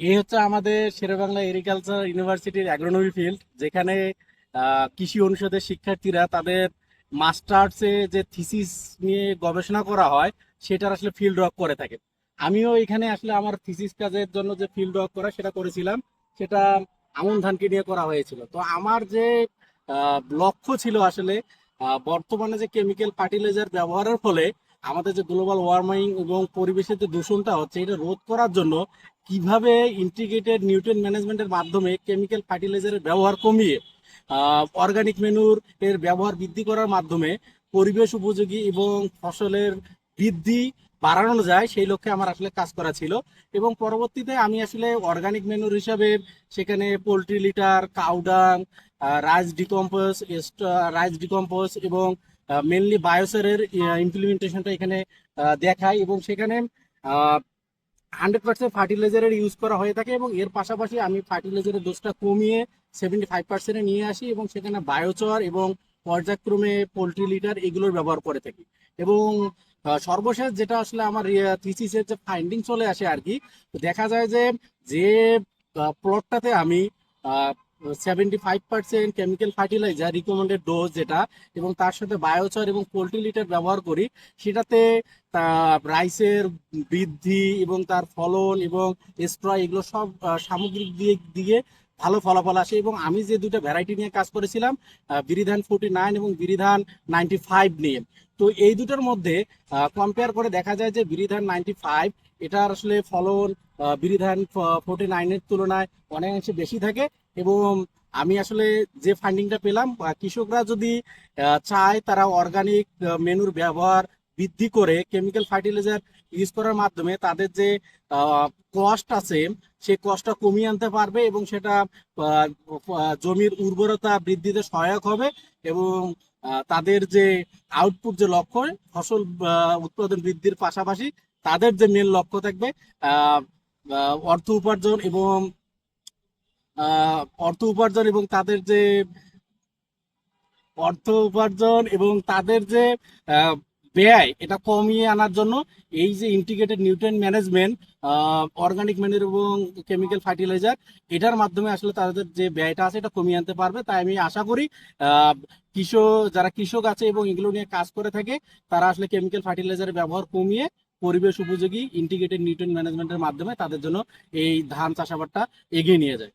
এই হচ্ছে আমাদের শেরেবাংলা এগ্রিকালচার ইউনিভার্সিটির অ্যাগ্রোনমি ফিল্ড যেখানে কৃষি অনুষদের শিক্ষার্থীরা তাদের মাস্টার্সে যে থিসিস নিয়ে গবেষণা করা হয়, সেটার আসলে ফিল্ড ওয়ার্ক করে থাকে। আমিও এখানে আসলে আমার থিসিস কাজের জন্য যে ফিল্ড ওয়ার্ক করা, সেটা করেছিলাম। সেটা আমন ধানকে নিয়ে করা হয়েছিল। তো আমার যে লক্ষ্য ছিল আসলে বর্তমানে যে কেমিক্যাল ফার্টিলাইজার ব্যবহারের ফলে আমাদের যে গ্লোবাল ওয়ার্মিং এবং পরিবেশের যে দূষণটা হচ্ছে, এটা রোধ করার জন্য কীভাবে ইন্টিগ্রেটেড নিউট্রিয়েন ম্যানেজমেন্টের মাধ্যমে কেমিক্যাল ফার্টিলাইজারের ব্যবহার কমিয়ে অর্গানিক মেনুর এর ব্যবহার বৃদ্ধি করার মাধ্যমে পরিবেশ উপযোগী এবং ফসলের বৃদ্ধি বাড়ানো যায়, সেই লক্ষ্যে আমার আসলে কাজ করা ছিল। এবং পরবর্তীতে আমি আসলে অর্গানিক মেনুর হিসাবে সেখানে poultry litter cow dung rice decompose rice decompose এবং মেনলি বায়োসারের ইমপ্লিমেন্টেশনটা এখানে দেখাই এবং সেখানে হান্ড্রেড পার্সেন্ট ফার্টিলাইজারের ইউজ করা হয়ে থাকে এবং এর পাশাপাশি আমি ফার্টিলাইজারের দোষটা কমিয়ে সেভেন্টি ফাইভ পার্সেন্টে নিয়ে আসি এবং সেখানে বায়োচর এবং পর্যায়ক্রমে পোলট্রি লিটার এগুলোর ব্যবহার করে থাকি। এবং সর্বশেষ যেটা আসলে আমার থিসিসের যে ফাইন্ডিং চলে আসে আর কি দেখা যায় যে যে প্লটটাতে আমি seventy five percent chemical fertiliser recommended dose যেটা এবং তার সাথে বায়োচার এবং পোলট্রি লিটার ব্যবহার করি। সেটাতে রাইসের বৃদ্ধি এবং তার ফলন এবং স্প্রয় এগুলো সব সামগ্রিক দিয়ে দিয়ে ভালো ফলাফল আসে এবং আমি যে দুটো ভ্যারাইটি নিয়ে কাজ করেছিলাম বিরিধান ফোর্টি নাইন এবং বিরিধান নাইনটি ফাইভ নিয়ে। তো এই দুটোর মধ্যে কম্পেয়ার করে দেখা যায় যে বিরিধান নাইনটি ফাইভ এটার আসলে ফলন বিরিধান ফোর্টি নাইনের তুলনায় অনেকাংশে বেশি থাকে। এবং আমি আসলে যে ফান্ডিংটা পেলাম কৃষকরা যদি চায় তারা অর্গানিক মেনুর ব্যবহার বৃদ্ধি করে কেমিক্যাল ফার্টিলাইজার ইউজ করার মাধ্যমে তাদের যে কস্ট আছে, সেই কস্টটা কমিয়ে আনতে পারবে এবং সেটা জমির উর্বরতা বৃদ্ধিতে সহায়ক হবে এবং তাদের যে আউটপুট যে লক্ষ্য, ফসল উৎপাদন বৃদ্ধির পাশাপাশি তাদের যে মেন লক্ষ্য থাকবে অর্থ উপার্জন এবং অর্থ উপার্জন এবং তাদের যে অর্থ উপার্জন এবং তাদের যে ব্যয়, এটা কমিয়ে আনার জন্য এই যে ইন্টিগ্রেটেড নিউট্রিয়েন্ট ম্যানেজমেন্ট অর্গানিক ম্যানের এবং কেমিক্যাল ফার্টিলাইজার এটার মাধ্যমে আসলে তাদের যে ব্যয়টা আছে এটা কমিয়ে আনতে পারবে। তাই আমি আশা করি কৃষক যারা কৃষক আছে এবং এগুলো নিয়ে কাজ করে থাকে, তারা আসলে কেমিক্যাল ফার্টিলাইজারের ব্যবহার কমিয়ে পরিবেশ উপযোগী ইন্টিগ্রেটেড নিউট্রিয়েন্ট ম্যানেজমেন্টের মাধ্যমে তাদের জন্য এই ধান চাষাবাদটা এগিয়ে নিয়ে যায়।